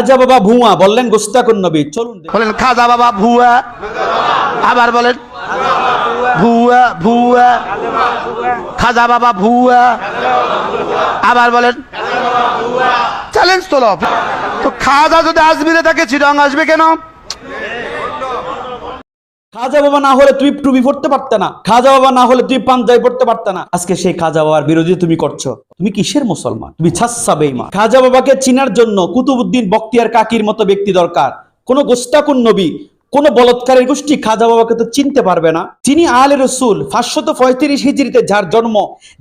খাজা বাবা ভুয়া বললেন গোস্তাকুন নবী চলুন বলেন খাজা বাবা ভুয়া। আবার বলেন ভুয়া ভুয়া। খাজা বাবা ভুয়া। আবার বলেন চ্যালেঞ্জ তো তো খাজা যদি আজমিরে থাকে চিরং আসবে কেন? খাজা বাবা না হলে তুই টুপি পড়তে পারতে না। খাজা বাবা না হলে তুই পাঞ্জাবি পড়তে পারতে না। আজকে সেই খাজা বাবার বিরোধী তুমি করছ। তুমি কিসের মুসলমান? তুমি ছাচ্ছা বেইমান খাজা বাবাকে চিনার জন্য কুতুবুদ্দিন বক্তিয়ার কাকির মতো ব্যক্তি দরকার। কোন গোস্তাকুন নবী, কোন বলৎকারের গোষ্ঠী খাজা বাবাকে তো চিনতে পারবে না। তিনি আলে রসুল, পাঁচশত পঁয়ত্রিশ হিজড়িতে যার জন্ম,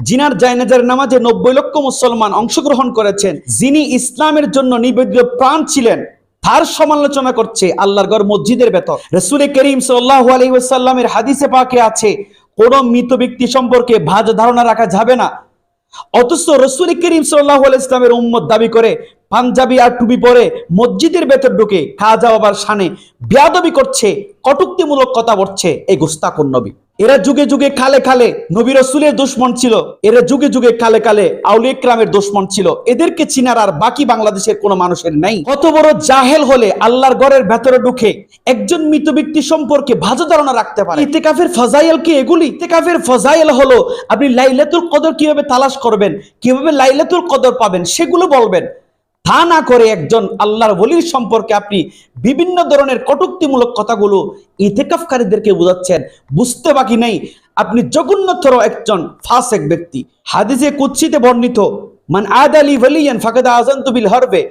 জিনার জায়নাজার নামাজে নব্বই লক্ষ মুসলমান অংশগ্রহণ করেছেন, যিনি ইসলামের জন্য নিবেদিত প্রাণ ছিলেন, তার সমালোচনা করছে আল্লাহর গড় মসজিদের ভেতর। রসুল করিম সাল্লাহ আলহিসাল্লামের হাদিসে পাকে আছে, কোন মৃত ব্যক্তি সম্পর্কে ভাজ ধারণা রাখা যাবে না। অথচ রসুল করিম সাল্লাহ ইসলামের উম্মত দাবি করে পাঞ্জাবি আর টুপি পরে মসজিদের ভেতর ঢুকে খাজা বাবার সানে বেয়াদবি করছে, কটুক্তিমূলক কথা বলছে এই গোস্তাকুন নবী। এরা যুগে যুগে খালে খালে নবী রসুলের দুশ্মন ছিল, এরা যুগে যুগে কালে কালে আউলিয়া ইকরামের দুশ্মন ছিল। এদেরকে চিনার আর বাকি বাংলাদেশের কোনো মানুষের নাই। কত বড় জাহেল হলে আল্লাহর ঘরের ভেতরে ঢুকে একজন মৃত ব্যক্তি সম্পর্কে ভালো ধারণা রাখতে পারে। ইতেকাফের ফজাইল কি এগুলি? ইতেকাফের ফজাইল হলো, আপনি লাইলাতুল কদর কীভাবে তালাশ করবেন, কীভাবে লাইলাতুল কদর পাবেন, সেগুলো বলবেন। তা না করে একজন আল্লাহর বলির সম্পর্কে আপনি বিভিন্ন ধরনের কটুক্তিমূলক কথাগুলো ইতেকাফকারীদেরকে বোঝাচ্ছেন। বুঝতে বাকি নেই। আপনি জঘন্যতর একজন ফাসেক ব্যক্তি। হাদিসে কুৎসিতে বর্ণিত, মান আদ আলী ভলিয়ান ফাকেদা আজান বিল হরবে।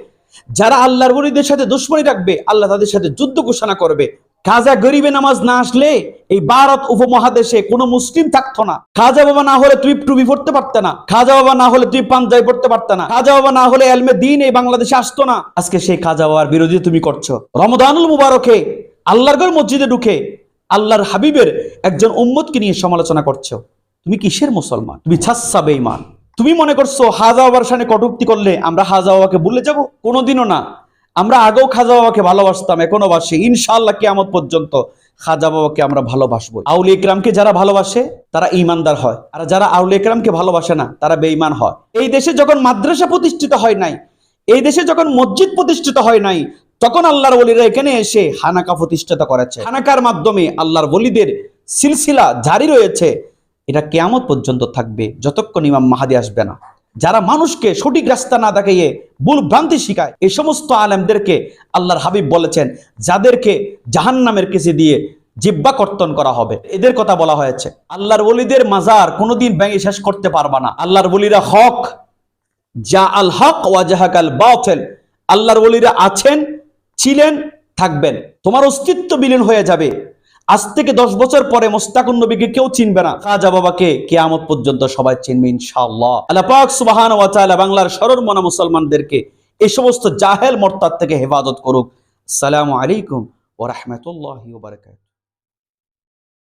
যারা আল্লাহর বলিদের সাথে দুশ্মনী রাখবে, আল্লাহ তাদের সাথে যুদ্ধ ঘোষণা করবে। খাজা গরিবে নামাজ না আসলে এই ভারত উপমহাদেশে কোনো মুসলিম থাকতো না। খাজা বাবা না হলে তুই টুপি পড়তে পারতে না। খাজা বাবা না হলে তুই পাঞ্জাবি পড়তে পারতে না। খাজা বাবা না হলে এলমে দিন এই বাংলাদেশে আসতো না। আজকে সেই খাজা বাবার বিরোধী তুমি করছ। রমদানুল মুবারকে আল্লাহর ঘর মসজিদে ঢুকে আল্লাহর হাবিবের একজন উম্মতকে নিয়ে সমালোচনা করছ। তুমি কিসের মুসলমান? তুমি ছাচ্ছা বেঈমান। তুমি মনে করছ হাজা বাবার সামনে কটুক্তি করলে আমরা হাজা বাবাকে ভুলে যাব? কোনোদিনও না। আমরা আগেও খাজা বাবাকে ভালোবাসতাম, এখনও বাসি। ইনশাআল্লাহ কিয়ামত পর্যন্ত খাজা বাবাকে আমরা ভালোবাসবো আউলি ইকরামকে যারা ভালোবাসে, তারা ইমানদার হয়। আর যারা আউলি ইকরামকে ভালোবাসে না, তারা বেঈমান হয়। এই দেশে যখন মাদ্রাসা প্রতিষ্ঠিত হয় নাই, এই দেশে যখন মসজিদ প্রতিষ্ঠিত হয় নাই, তখন আল্লাহর বলিরা এখানে এসে হানাকা প্রতিষ্ঠিত করেছে। হানাকার মাধ্যমে আল্লাহর বলিদের সিলসিলা জারি রয়েছে। এটা কেয়ামত পর্যন্ত থাকবে, যতক্ষণ ইমাম মাহাদি আসবে না। যারা মানুষকে সঠিক রাস্তা না দেখাইয়ে ভুল ভ্রান্তি শিখায়। এই সমস্ত আলেমদেরকে আল্লাহর হাবিব বলেছেন, যাদেরকে জাহান্নামের কেসে দিয়ে জিব্বা কর্তন করা হবে। এদের কথা বলা হয়েছে, আল্লাহর ওলিদের মাজার কোনোদিন ভেঙে শেষ করতে পারবা না। আল্লাহর বলিরা হক যা আল হক ওয়াজাহাক আল বাতিল। আল্লাহর বলিরা আছেন, ছিলেন, থাকবেন। তোমার অস্তিত্ব বিলীন হয়ে যাবে। আজ থেকে দশ বছর পরে মোস্তাকুন নবীকে কেউ চিনবে না। খাজা বাবাকে কেয়ামত পর্যন্ত সবাই চিনবে পাক সুবহান বাংলার সরল মনা মুসলমানদেরকে এই সমস্ত জাহেল মর্তার থেকে হেফাজত করুক। সালাম আলাইকুম ও রহমতুল্লাহ ওয়া বারাকাতুহু।